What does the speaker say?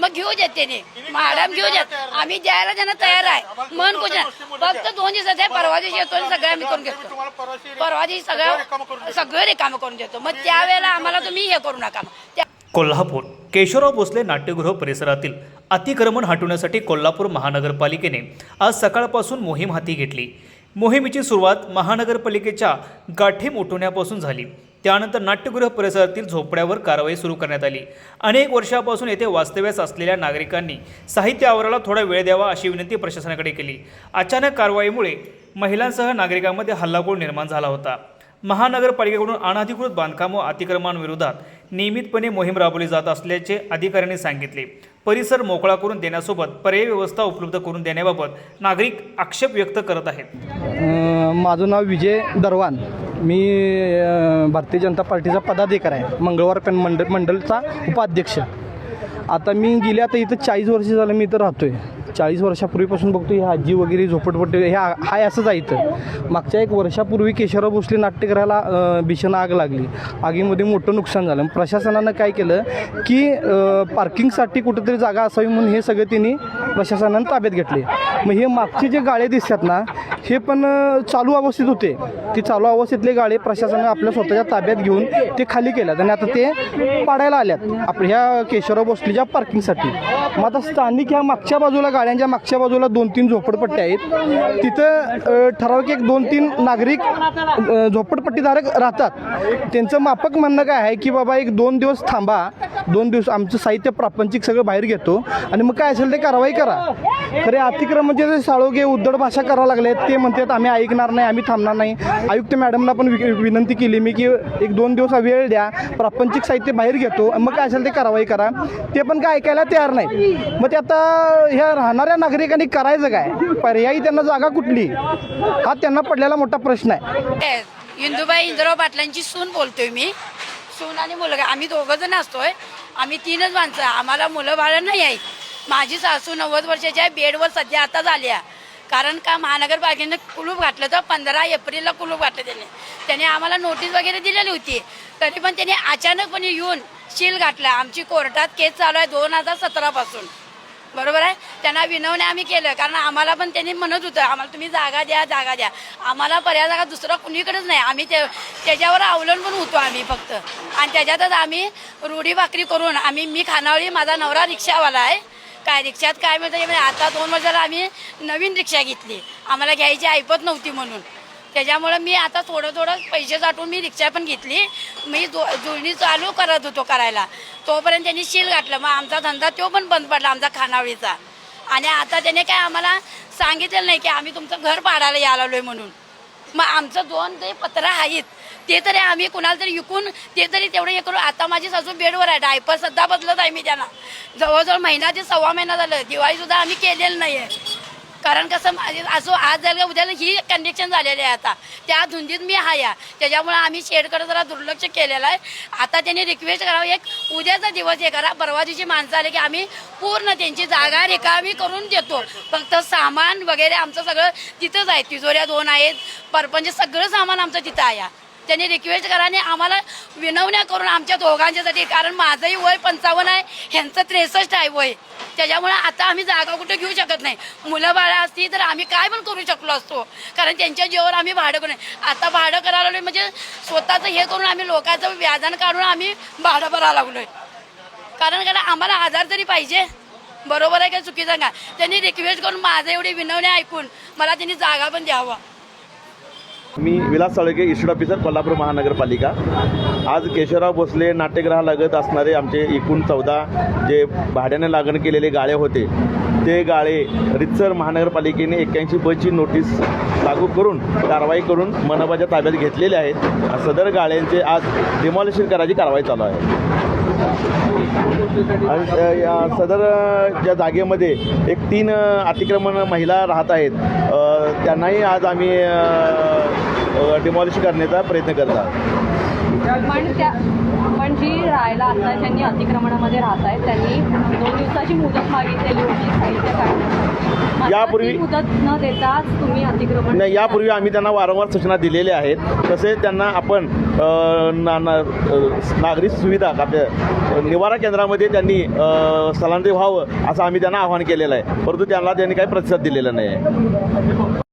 मग घेऊ देत त्याने. मॅडम घेऊ देत. आम्ही द्यायला त्यांना तयार आहे. मन कुठे फक्त दोन दिवसात आहे परवा दिवशी येतो सगळं आम्ही करून घेतो. परवा दिवशी सगळं सगळं रिकामं करून देतो. मग त्यावेळेला आम्हाला तुम्ही हे करू नका कोल्हापूर. केशवराव भोसले नाट्यगृह परिसरातील अतिक्रमण हटवण्यासाठी कोल्हापूर महानगरपालिकेने आज सकाळपासून मोहीम हाती घेतली. मोहिमेची सुरुवात महानगरपालिकेच्या गाठीम उठवण्यापासून झाली. त्यानंतर नाट्यगृह परिसरातील झोपड्यावर कारवाई सुरू करण्यात आली. अनेक वर्षापासून येथे वास्तव्यास असलेल्या नागरिकांनी साहित्य आवराला थोडा वेळ द्यावा अशी विनंती प्रशासनाकडे केली. अचानक कारवाईमुळे महिलांसह नागरिकांमध्ये हल्लाकोळ निर्माण झाला होता. महानगरपालिकेकडून अनधिकृत बांधकाम व अतिक्रमणांविरोधात नियमितपणे मोहीम राबवली जात असल्याचे अधिकाऱ्यांनी सांगितले. परिसर मोकळा करून देण्यासोबत पर्यायी व्यवस्था उपलब्ध करून देण्याबाबत नागरिक आक्षेप व्यक्त करत आहेत. माझं नाव विजय दरवान. मी भारतीय जनता पार्टीचा पदाधिकारी आहे. मंगळवार पेन मंडळ मंडळचा उपाध्यक्ष. आता मी गेले आता इथं चाळीस वर्ष झालं मी इथं राहतो आहे चाळीस वर्षापूर्वीपासून बघतो ही आजी वगैरे झोपटपट्टी हे हाय असंच आहे इथं. मागच्या एक वर्षापूर्वी केशवराव भोसले नाट्यगृहाला भीषण आग लागली. आगीमध्ये मोठं नुकसान झालं. प्रशासनानं काय केलं की पार्किंगसाठी कुठेतरी जागा असावी म्हणून हे सगळं त्यांनी प्रशासनानं ताब्यात घेतले. मग हे मागचे जे गाळे दिसतात ना हे पण चालू अवस्थेत होते. ते चालू अवस्थेतले गाळे प्रशासनानं आपल्या स्वतःच्या ताब्यात घेऊन ते खाली केल्यात आणि आता ते पाडायला आल्यात. आपल्या ह्या केशवराव भोसलेच्या पार्किंगसाठी मग आता स्थानिक ह्या मागच्या बाजूला गाड्यांच्या मागच्या बाजूला दोन तीन झोपडपट्ट्या आहेत तिथं ठराविक एक दोन तीन नागरिक झोपडपट्टीधारक राहतात. त्यांचं मापक म्हणणं काय आहे की बाबा एक दोन दिवस थांबा दोन दिवस आमचं साहित्य प्रापंचिक सगळं बाहेर घेतो. आणि मग काय असेल ते कारवाई करा. खरे अतिक्रमणचे म्हणजे जे साळोगे उद्धड भाषा करायला लागले ते म्हणतात आम्ही ऐकणार नाही आम्ही थांबणार नाही. आयुक्त मॅडमला पण वि- विनंती केली मी की एक दोन दिवस वेळ द्या प्रापंचिक साहित्य बाहेर घेतो. आणि मग काय असेल ते कारवाई करा. ते पण काय ऐकायला तयार नाही मग ते आता ह्या राहणाऱ्या नागरिकांनी करायचं काय? पर्यायी त्यांना जागा कुठली? हा त्यांना पडलेला मोठा प्रश्न आहे. इंदुबाई इंद्राव पाटलांची सून बोलतोय मी. सून आणि मुलगा आम्ही दोघं जण असतोय. आम्ही तीनच माणसं आम्हाला मुलं बाळं नाही आहे माझी सासू नव्वद वर्षाची आहे बेडवर सध्या आता झाल्या कारण का महानगरपालिकेनं कुलूप घातलं तर पंधरा एप्रिलला कुलूप घातलं त्याने. त्याने आम्हाला नोटीस वगैरे दिलेली होती. तरी पण त्याने अचानकपणे येऊन शील घातला. आमची कोर्टात केस चालू आहे दोन हजार सतरापासून. बरोबर आहे? त्यांना विनवणे आम्ही केलं. कारण आम्हाला पण त्यांनी म्हणत होतं आम्हाला तुम्ही जागा द्या जागा द्या. आम्हाला पर्याय जागा दुसरा कुणीकडेच नाही. आम्ही ते त्याच्यावर अवलंबून होतो आम्ही फक्त. आणि त्याच्यातच आम्ही रूढी भाकरी करून आम्ही मी खानावळी माझा नवरा रिक्षावाला आहे. काय रिक्षात काय मिळतं आता दोन वर्षाला आम्ही नवीन रिक्षा घेतली. आम्हाला घ्यायची ऐपत नव्हती म्हणून. त्याच्यामुळं मी आता थोडं थोडं पैसे साठवून मी रिक्षा पण घेतली. मी जो जुळणी चालू करत होतो करायला. तोपर्यंत त्यांनी शील घातलं. मग आमचा धंदा तो पण बंद पडला आमचा खानावळीचा. आणि आता त्याने काय आम्हाला सांगितलं नाही की आम्ही तुमचं घर पाडायला यायला आलोय म्हणून. मग आमचं दोन ते पत्र आहेत. ते तरी आम्ही कुणाला तरी विकून ते तरी तेवढं हे करू आता माझी सासू बेडवर आहे. डायपर सध्या बदलत आहे मी त्यांना. जवळजवळ महिना ते सव्वा महिना झालं. दिवाळीसुद्धा आम्ही केलेलं नाही आहे कारण कसं माझे असं आज झालं उद्याला ही कंडिक्शन झालेली आहे आता. त्या धुंदीत मी आहे. या त्याच्यामुळे आम्ही शेडकडे जरा दुर्लक्ष केलेलं आहे. आता त्यांनी रिक्वेस्ट करावं. एक उद्याचा दिवस हे करा. परवा दिवशी माणसं आले की आम्ही पूर्ण त्यांची जागा रिकामी करून देतो. फक्त सामान वगैरे आमचं सगळं तिथंच आहे. तिजोऱ्या दोन आहेत. परपंच सगळं सामान आमचं तिथं आहे. त्यांनी रिक्वेस्ट करा आणि आम्हाला विनवण्या करून आमच्या दोघांच्यासाठी कारण माझंही वय पंचावन्न आहे ह्यांचं त्रेसष्ट आहे वय. त्याच्यामुळे आता आम्ही जागा कुठे घेऊ शकत नाही. मुलं बाळं असती तर आम्ही काय पण करू शकलो असतो. कारण त्यांच्या जीवावर आम्ही भाडं करू आता भाडं करायला लागलोय म्हणजे स्वतःचं हे करून आम्ही लोकांचं व्याजान काढून आम्ही भाडं भरायला लागलोय. कारण कारण आम्हाला आधार तरी पाहिजे. बरोबर आहे का चुकीचा का त्यांनी रिक्वेस्ट करून माझं एवढी विनवण्या ऐकून मला त्यांनी जागा पण द्यावा. मी विलास साळगे इस्टेट ऑफिसर कोल्हापूर महानगरपालिका. आज केशवराव भोसले नाट्यगृहालगत असणारे आमचे एकूण चौदा जे भाड्याने लागण केलेले गाळे होते ते गाळे रितसर महानगरपालिकेने एक्क्याऐंशी बची नोटीस लागू करून कारवाई करून मनपाच्या ताब्यात घेतलेले आहेत. सदर गाळ्यांचे आज डिमॉलिशन करायची कारवाई चालू आहे. या सदर ज्या जागेमध्ये एक तीन अतिक्रमण महिला राहत आहेत त्यांनाही आज आम्ही डिमॉलिश करण्याचा प्रयत्न करत आहोत पण त्या पण जी राहायला आता ज्यांनी अतिक्रमणामध्ये राहत आहेत त्यांनी दोन दिवसाची मुदत मागितलेली होती साहित्य काढण्याची मात्र यापूर्वी- मुदत न देताच तुम्ही अतिक्रमण नाही यापूर्वी आम्ही त्यांना वारंवार सूचना दिलेल्या आहेत. तसेच त्यांना आपण अ, ना ना अ, नागरी सुविधा आपल्या निवारा केंद्रामध्ये त्यांनी स्थलांतरित व्हावं असं आम्ही त्यांना आवाहन केलेलं आहे. परंतु त्यांना त्यांनी काही प्रतिसाद दिलेला नाही. आहे